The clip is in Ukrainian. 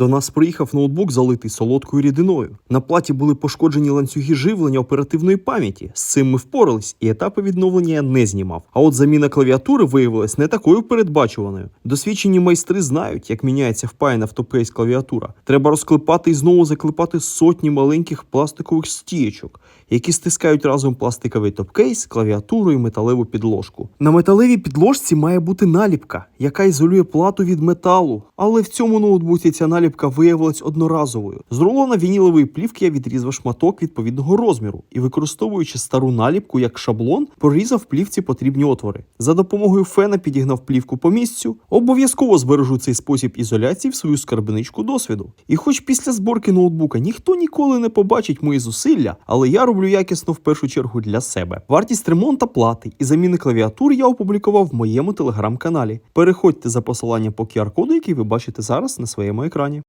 До нас приїхав ноутбук, залитий солодкою рідиною. На платі були пошкоджені ланцюги живлення оперативної пам'яті. З цим ми впорались, і етапи відновлення я не знімав. А от заміна клавіатури виявилась не такою передбачуваною. Досвідчені майстри знають, як міняється впаяна в топкейс клавіатура. Треба розклепати і знову заклепати сотні маленьких пластикових стієчок, які стискають разом пластиковий топкейс, клавіатуру і металеву підложку. На металевій підложці має бути наліпка, яка ізолює плату від металу. Але в цьому ноутбуці ця наліпка виявилась одноразовою. З рулона вінілової плівки я відрізав шматок відповідного розміру і, використовуючи стару наліпку як шаблон, прорізав плівці потрібні отвори. За допомогою фена підігнав плівку по місцю. Обов'язково збережу цей спосіб ізоляції в свою скарбничку досвіду. І хоч після зборки ноутбука ніхто ніколи не побачить мої зусилля, але я роблю якісно в першу чергу для себе. Вартість ремонта плати і заміни клавіатур я опублікував в моєму телеграм-каналі. Переходьте за посиланням по QR-коду, який ви бачите зараз на своєму екрані.